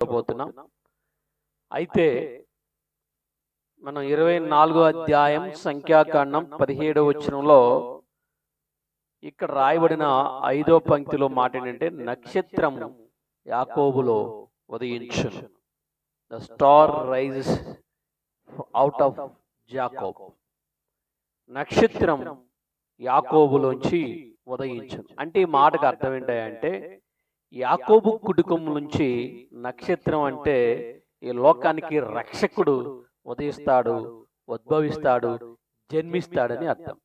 చూడబోతున్నాం అయితే మనం ఇరవై నాలుగో అధ్యాయం సంఖ్యాకాండం పదిహేడవ వచనంలో ఇక్కడ రాయబడిన ఐదో పంక్తిలో మాట ఏంటంటే నక్షత్రం యాకోబులో ఉదయించును. The star rises out of Jacob నక్షత్రం యాకోబులోంచి ఉదయించును. అంటే ఈ మాటకు అర్థం ఏంటంటే యాకోబు కుటుంబం నుంచి నక్షత్రం అంటే ఈ లోకానికి రక్షకుడు ఉదయిస్తాడు ఉద్భవిస్తాడు జన్మిస్తాడని అర్థం.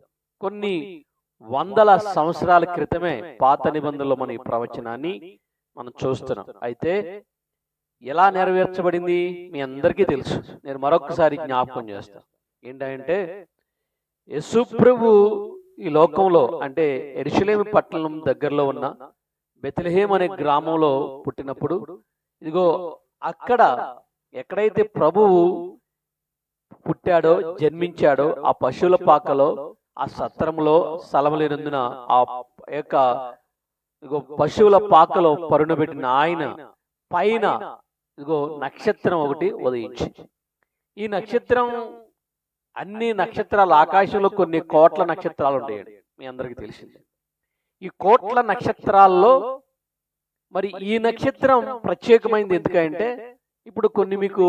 కొన్ని వందల సంవత్సరాల క్రితమే పాత నిబంధనలో మన ఈ ప్రవచనాన్ని మనం చూస్తున్నాం. అయితే ఎలా నెరవేర్చబడింది? మీ అందరికీ తెలుసు. నేను మరొకసారి జ్ఞాపకం చేస్తాను ఏంటంటే యశుప్రభు ఈ లోకంలో అంటే ఎరుశలేమి పట్టణం దగ్గరలో ఉన్న బెతలహేం అనే గ్రామంలో పుట్టినప్పుడు ఇదిగో అక్కడ ఎక్కడైతే ప్రభువు పుట్టాడో జన్మించాడో ఆ పశువుల పాకలో ఆ సత్రంలో స్థలం లేనందున ఆ యొక్క ఇదిగో పశువుల పాకలో పరుణబెట్టిన ఆయన పైన ఇదిగో నక్షత్రం ఒకటి ఉదయించి. ఈ నక్షత్రం అన్ని నక్షత్రాలు ఆకాశంలో కొన్ని కోట్ల నక్షత్రాలు ఉంటాయండి. మీ అందరికీ తెలిసిందే. ఈ కోట్ల నక్షత్రాల్లో మరి ఈ నక్షత్రం ప్రత్యేకమైనది ఎందుకంటే ఇప్పుడు కొన్ని మీకు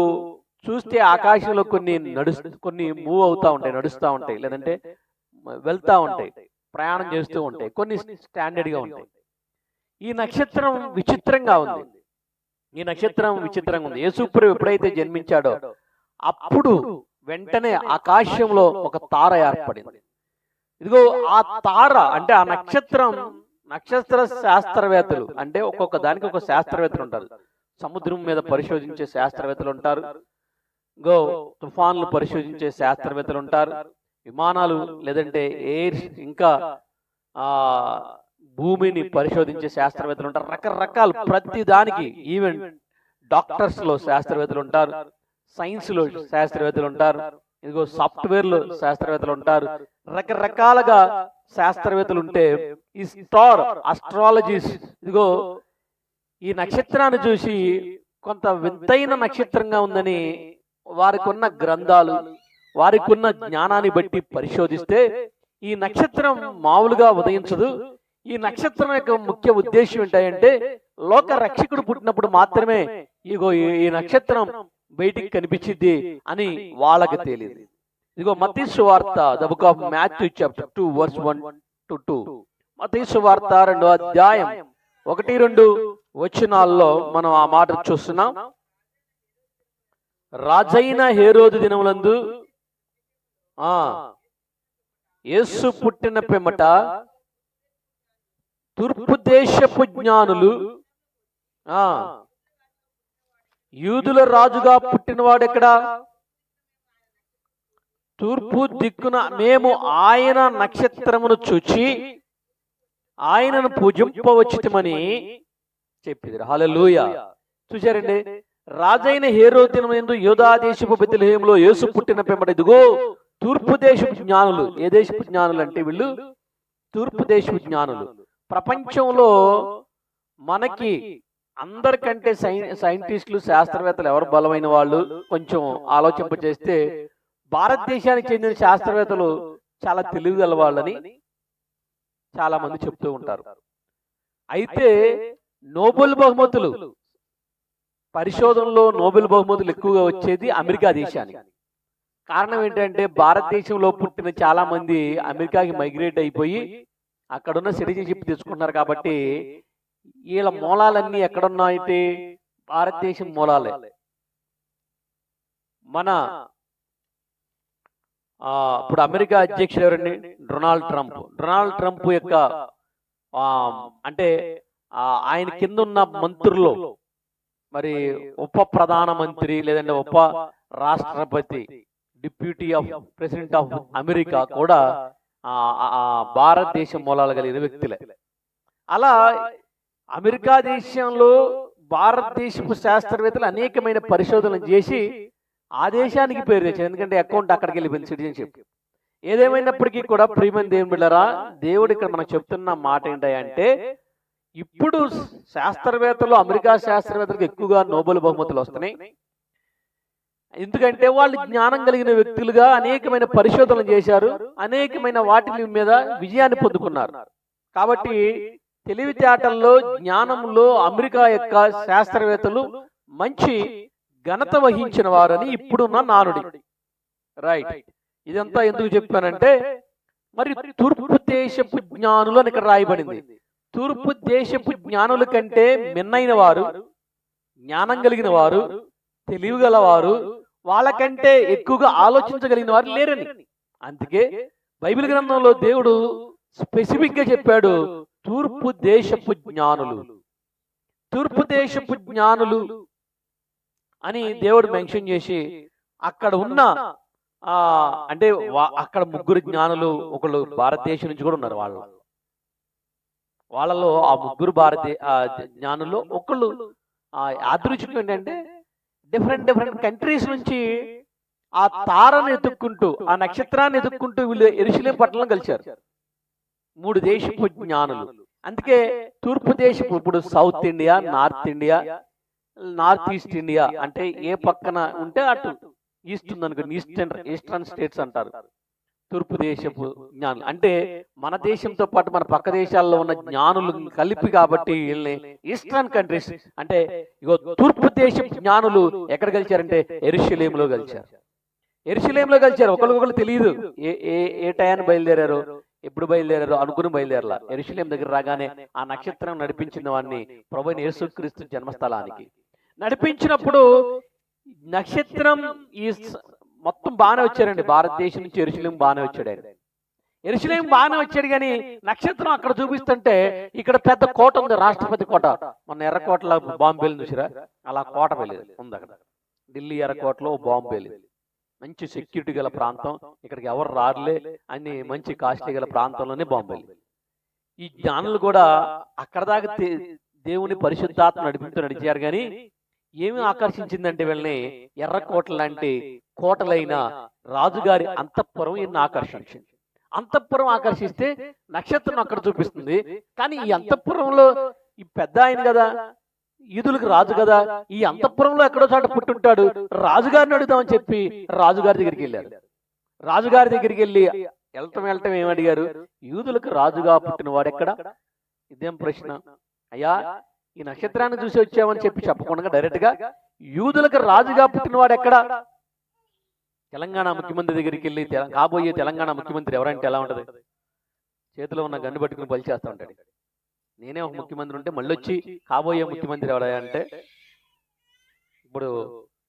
చూస్తే ఆకాశంలో కొన్ని నడు కొన్ని మూవ్ అవుతా ఉంటాయి నడుస్తూ ఉంటాయి లేదంటే వెళ్తా ఉంటాయి ప్రయాణం చేస్తూ ఉంటాయి కొన్ని స్టాండర్డ్గా ఉంటాయి. ఈ నక్షత్రం విచిత్రంగా ఉంది. ఈ నక్షత్రం విచిత్రంగా ఉంది. యేసుప్రభు ఎప్పుడైతే జన్మించాడో అప్పుడు వెంటనే ఆకాశంలో ఒక తార ఏర్పడింది. ఇదిగో ఆ తార అంటే ఆ నక్షత్రం నక్షత్ర శాస్త్రవేత్తలు అంటే ఒక్కొక్క దానికి ఒక శాస్త్రవేత్తలు ఉంటారు. సముద్రం మీద పరిశోధించే శాస్త్రవేత్తలు ఉంటారు. గో తుఫాన్లు పరిశోధించే శాస్త్రవేత్తలు ఉంటారు. విమానాలు లేదంటే ఎయిర్ ఇంకా ఆ భూమిని పరిశోధించే శాస్త్రవేత్తలు ఉంటారు. రకరకాల ప్రతి దానికి ఈవెన్ డాక్టర్స్లో శాస్త్రవేత్తలు ఉంటారు. సైన్స్లో శాస్త్రవేత్తలు ఉంటారు. ఇదిగో సాఫ్ట్వేర్లో శాస్త్రవేత్తలు ఉంటారు. రకరకాలుగా శాస్త్రవేత్తలు ఉంటే ఈ స్టార్ అస్ట్రాలజీస్ ఇదిగో ఈ నక్షత్రాన్ని చూసి కొంత వింతైన నక్షత్రంగా ఉందని వారికి ఉన్న గ్రంథాలు వారికి ఉన్న జ్ఞానాన్ని బట్టి పరిశోధిస్తే ఈ నక్షత్రం మామూలుగా ఉదయించదు. ఈ నక్షత్రం యొక్క ముఖ్య ఉద్దేశం ఏంటంటే లోక రక్షకుడు పుట్టినప్పుడు మాత్రమే ఇగో ఈ- నక్షత్రం బయటికి కనిపించింది అని వాళ్ళకి తెలియదు. ఇదిగో మతీసు వార్త the book of Matthew chapter two verse one to two మతీసు వార్త రెండో అధ్యాయం ఒకటి రెండు వచనాల్లో మనం ఆ మాట చూస్తున్నాం. రాజైన హేరోదు దినములందు ఆ యేసు పుట్టిన పిమ్మట తూర్పు దేశపు జ్ఞానులు ఆ యూదుల రాజుగా పుట్టినవాడెక్కడా? తూర్పు దిక్కున మేము ఆయన నక్షత్రమును చూచి ఆయనను పూజింపవచ్చితమని చెప్పింది హల్లెలూయా. చూశారండి రాజైన హేరో దినం ఎందు యోధా దేశపు బెత్లెహేములో యేసు పుట్టిన పెంబడి ఇదిగో తూర్పు దేశపు జ్ఞానులు. ఏ దేశపు జ్ఞానులు అంటే వీళ్ళు తూర్పు దేశపు జ్ఞానులు. ప్రపంచంలో మనకి అందరికంటే సై సైంటిస్టులు శాస్త్రవేత్తలు ఎవరు బలమైన వాళ్ళు? కొంచెం ఆలోచింప చేస్తే భారతదేశానికి చెందిన శాస్త్రవేత్తలు చాలా తెలివిగల వాళ్ళని చాలా మంది చెప్తూ ఉంటారు. అయితే నోబెల్ బహుమతులు పరిశోధనలో నోబెల్ బహుమతులు ఎక్కువగా వచ్చేది అమెరికా దేశానికి. కారణం ఏంటంటే భారతదేశంలో పుట్టిన చాలా మంది అమెరికాకి మైగ్రేట్ అయిపోయి అక్కడున్న సిటిజన్షిప్ తెచ్చుకుంటున్నారు కాబట్టి వీళ్ళ మూలాలన్నీ ఎక్కడున్నాయంటే భారతదేశం మూలాలే. మన ఇప్పుడు అమెరికా అధ్యక్షుడు ఎవరండి? Donald Trump. డొనాల్డ్ ట్రంప్ యొక్క అంటే ఆయన కింద ఉన్న మంత్రుల్లో మరి ఉప ప్రధానమంత్రి లేదంటే ఉప రాష్ట్రపతి deputy of president of America కూడా భారతదేశం మూలాలు కలిగిన వ్యక్తులే. అలా అమెరికా దేశంలో భారతదేశపు శాస్త్రవేత్తలు అనేకమైన పరిశోధనలు చేసి ఆ దేశానికి పేరు తెచ్చారు. ఎందుకంటే అకౌంట్ అక్కడికి వెళ్ళిపోయింది సిటిజన్షిప్ ఏదేమైనప్పటికీ కూడా ప్రియమైన దేవుని బిళ్ళరా దేవుడు ఇక్కడ మనకు చెప్తున్న మాట ఏంటంటే ఇప్పుడు శాస్త్రవేత్తలు అమెరికా శాస్త్రవేత్తలకు ఎక్కువగా నోబెల్ బహుమతులు వస్తున్నాయి. ఎందుకంటే వాళ్ళు జ్ఞానం కలిగిన వ్యక్తులుగా అనేకమైన పరిశోధనలు చేశారు. అనేకమైన వాటి మీద విజయాన్ని పొందుకున్నారు. కాబట్టి తెలివితేటల్లో జ్ఞానంలో అమెరికా యొక్క శాస్త్రవేత్తలు మంచి ఘనత వహించిన వారని ఇప్పుడున్న నానుడి. రైట్ ఇదంతా ఎందుకు చెప్పానంటే మరి తూర్పు దేశపు జ్ఞానులు అని ఇక్కడ రాయబడింది. తూర్పు దేశపు జ్ఞానుల కంటే మిన్నైన వారు జ్ఞానం కలిగిన వారు తెలివిగల వారు వాళ్ళకంటే ఎక్కువగా ఆలోచించగలిగిన వారు లేరని. అందుకే బైబిల్ గ్రంథంలో దేవుడు స్పెసిఫిక్గా చెప్పాడు తూర్పు దేశపు జ్ఞానులు. తూర్పు దేశపు జ్ఞానులు. అని దేవుడు మెన్షన్ చేసి అక్కడ ఉన్న ఆ అంటే అక్కడ ముగ్గురు జ్ఞానులు ఒకళ్ళు భారతదేశం నుంచి కూడా ఉన్నారు వాళ్ళు. వాళ్ళలో ఆ ముగ్గురు భారతీయ జ్ఞానుల్లో ఒకళ్ళు. ఆ యాదృచ్ఛికం ఏంటంటే డిఫరెంట్ డిఫరెంట్ కంట్రీస్ నుంచి ఆ తారను ఎత్తుక్కుంటూ ఆ నక్షత్రాన్ని ఎత్తుక్కుంటూ వీళ్ళు ఎరుశలేం పట్టణంలో కలిశారు. మూడు దేశపు జ్ఞానులు. అందుకే తూర్పు దేశపు ఇప్పుడు south India north India north east India అంటే ఏ పక్కన ఉంటే అటు ఈస్ట్ ఉందనుకోండి ఈస్టర్న్ ఈస్టర్న్ స్టేట్స్ అంటారు. తూర్పు దేశపు జ్ఞానులు. అంటే మన దేశంతో పాటు మన పక్క దేశాల్లో ఉన్న జ్ఞానులు కలిపి కాబట్టి వీళ్ళని ఈస్టర్న్ కంట్రీస్ అంటే ఇగో తూర్పు దేశపు జ్ఞానులు ఎక్కడ కలిచారంటే ఎరుషలేములో కలిచారు ఎరుషలేంలో కలిచారు ఒకరికొకరు తెలియదు ఏ ఏ ఏ టయాన్ని బయలుదేరారు ఎప్పుడు బయలుదేరారు అనుకుని బయలుదేరలా. ఎరుషలేం దగ్గర రాగానే ఆ నక్షత్రం నడిపించిన వాడిని ప్రభు యేసుక్రీస్తు జన్మస్థలానికి నడిపించినప్పుడు నక్షత్రం ఈ మొత్తం బాగానే వచ్చారండి. భారతదేశం నుంచి ఎరుసలేం బాగానే వచ్చాడు ఆయన. ఎరుశలేం బాగానే వచ్చాడు కానీ నక్షత్రం అక్కడ చూపిస్తుంటే ఇక్కడ పెద్ద కోట ఉంది రాష్ట్రపతి కోట. మన ఎర్రకోటలో బాంబేలు చూసిరా? అలా కోట వెళ్ళేది ఉంది అక్కడ. ఢిల్లీ ఎర్రకోటలో బాంబేలు మంచి సెక్యూరిటీ గల ప్రాంతం. ఇక్కడికి ఎవరు రారులే అని మంచి కాస్ట్లీ గల ప్రాంతంలోనే బాంబేలు ఈ జ్ఞానులు కూడా అక్కడ దాకా దేవుని పరిశుద్ధాత్మ నడిపిస్తూ నడిచారు కానీ ఏమి ఆకర్షించిందంటే వీళ్ళని ఎర్రకోట లాంటి కోటలైన రాజుగారి అంతఃపురం ఈయన్ని ఆకర్షించింది. అంతఃపురం ఆకర్షిస్తే నక్షత్రం అక్కడ చూపిస్తుంది. కానీ ఈ అంతఃపురంలో ఈ పెద్ద ఆయన కదా ఈదులకు రాజు కదా ఈ అంతఃపురంలో ఎక్కడో చోట పుట్టుంటాడు. రాజుగారిని అడుగుదామని చెప్పి రాజుగారి దగ్గరికి వెళ్ళారు. రాజుగారి దగ్గరికి వెళ్ళి వెళ్ళటం వెళ్ళటం ఏమి అడిగారు? యూదులకు రాజుగా పుట్టిన వాడెక్కడ ఇదేం ప్రశ్న? అయ్యా ఈ నక్షత్రాన్ని చూసి వచ్చామని చెప్పి చెప్పకుండా డైరెక్ట్గా యూదులకు రాజుగా పుట్టినవాడు ఎక్కడ? తెలంగాణ ముఖ్యమంత్రి దగ్గరికి వెళ్ళి కాబోయే తెలంగాణ ముఖ్యమంత్రి ఎవరంటే ఎలా ఉంటది? చేతిలో ఉన్న గన్ను పట్టుకుని బలి చేస్తా ఉంటాడు. నేనే ఒక ముఖ్యమంత్రి ఉంటే మళ్ళీ వచ్చి కాబోయే ముఖ్యమంత్రి ఎవరా అంటే ఇప్పుడు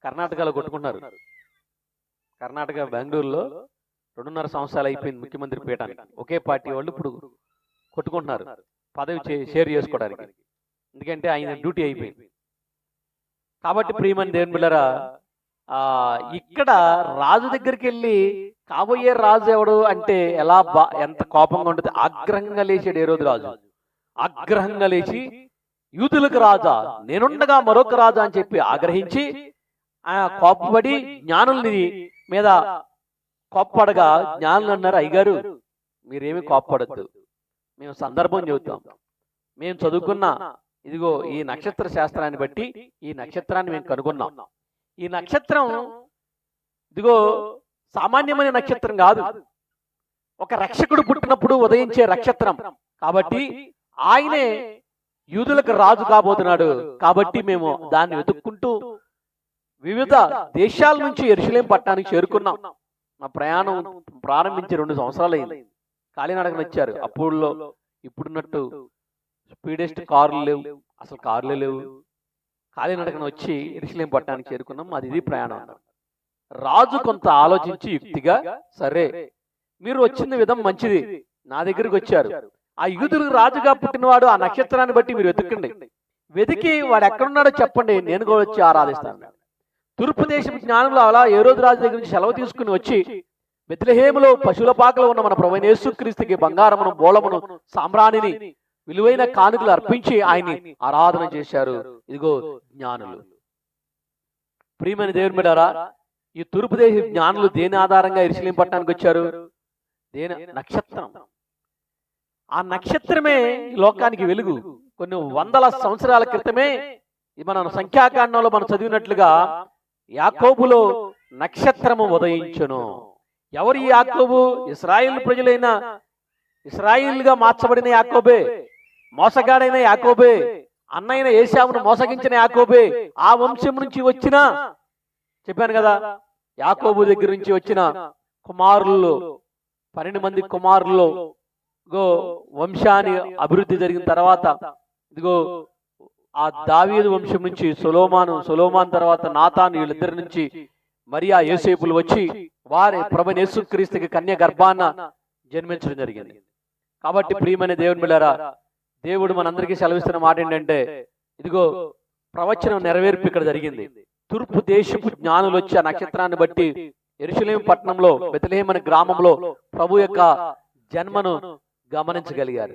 కర్ణాటకలో కొట్టుకుంటున్నారు. కర్ణాటక బెంగళూరులో రెండున్నర సంవత్సరాలు అయిపోయింది ముఖ్యమంత్రి పీఠానికి. ఒకే పార్టీ వాళ్ళు ఇప్పుడు కొట్టుకుంటున్నారు. పదవి షేర్ చేసుకోవడానికి. ఎందుకంటే ఆయన డ్యూటీ అయిపోయింది. కాబట్టి ప్రియమని దేవుని బిళ్ళరా ఆ ఇక్కడ రాజు దగ్గరికి వెళ్ళి కాబోయే రాజు ఎవడు అంటే ఎలా బా ఎంత కోపంగా ఉంటుంది. ఆగ్రహంగా లేచాడు ఏ రోజు రాజు. ఆగ్రహంగా లేచి యూదులకు రాజా నేనుండగా మరొక రాజా అని చెప్పి ఆగ్రహించి ఆ కోపపడి జ్ఞానుల్ని మీద కోప్పడగా జ్ఞానులు అన్నారు అయ్యగారు మీరేమి కోప్పడద్దు. మేము సందర్భం చెబుతాం. మేము చదువుకున్న ఇదిగో ఈ నక్షత్ర శాస్త్రాన్ని బట్టి ఈ నక్షత్రాన్ని మేము కనుగొన్నాం. ఈ నక్షత్రం ఇదిగో సామాన్యమైన నక్షత్రం కాదు. ఒక రక్షకుడు పుట్టినప్పుడు ఉదయించే నక్షత్రం. కాబట్టి ఆయనే యూదులకు రాజు కాబోతున్నాడు. కాబట్టి మేము దాన్ని వెతుక్కుంటూ వివిధ దేశాల నుంచి ఎరుసలేం పట్టణానికి చేరుకున్నాం. మా ప్రయాణం ప్రారంభించి రెండు సంవత్సరాలు అయింది కాలినడకన వచ్చారు. అప్పుడులో ఇప్పుడున్నట్టు స్పీడెస్ట్ కార్లు లేవు. అసలు కార్లే లేవు. కాలినడకన వచ్చి ఎరుసలేం పట్టణానికి చేరుకున్నాం? అది ఇది ప్రయాణం. రాజు కొంత ఆలోచించి యుక్తిగా సరే మీరు వచ్చిన విధం మంచిది. నా దగ్గరికి వచ్చారు. ఆ యూదులకు రాజుగా పుట్టినవాడు ఆ నక్షత్రాన్ని బట్టి మీరు వెతకండి. వెతికి వాడు ఎక్కడున్నాడో చెప్పండి. నేను కూడా వచ్చి ఆరాధిస్తాను. తూర్పు దేశం జ్ఞానంలో అలా ఏ రోజు రాజు దగ్గర నుంచి సెలవు తీసుకుని వచ్చి బెత్లహేములో పశువుల పాకలో ఉన్న మన ప్రభు యేసుక్రీస్తుకి బంగారమును బోళమును సామ్రాణిని విలువైన కానుకలు అర్పించి ఆయన్ని ఆరాధన చేశారు. ఇదిగో జ్ఞానులు. ప్రియమైన దేవుని బిడ్డారా ఈ తూర్పు దేశ జ్ఞానులు దేని ఆధారంగా ఇరుసలేం పట్టణానికి వచ్చారు? దేని నక్షత్రం? ఆ నక్షత్రమే లోకానికి వెలుగు. కొన్ని వందల సంవత్సరాల క్రితమే ఈ మనం సంఖ్యాకాండంలో మనం చదివినట్లుగా యాకోబులో నక్షత్రము ఉదయించును. ఎవరు ఈ యాకోబు? ఇస్రాయిల్ ప్రజలైన ఇస్రాయిల్గా మార్చబడిన యాకోబే. మోసగాడైన యాకోబే అన్నైన ఏశావును మోసగించిన యాకోబే ఆ వంశం నుంచి వచ్చిన చెప్పాను కదా యాకోబు దగ్గర నుంచి వచ్చిన కుమారులు పన్నెండు మంది కుమారులు గో వంశాన్ని అభివృద్ధి జరిగిన తర్వాత ఇదిగో ఆ దావీదు వంశం నుంచి సొలోమాను సొలోమాన్ తర్వాత నాతాను వీళ్ళిద్దరి నుంచి మరియా యేసేపులు వచ్చి వారి ప్రభు యేసుక్రీస్తుకి కన్య గర్భాన్న జన్మించడం జరిగింది. కాబట్టి ప్రియమైన దేవుని బిళ్ళారా దేవుడు మనందరికీ సెలవిస్తున్న మాట ఏంటంటే ఇదిగో ప్రవచనం నెరవేర్పు ఇక్కడ జరిగింది. తూర్పు దేశపు జ్ఞానులు వచ్చి ఆ నక్షత్రాన్ని బట్టి ఎరుసలేం పట్టణంలో బెతలేం అనే గ్రామంలో ప్రభు యొక్క జన్మను గమనించగలిగారు.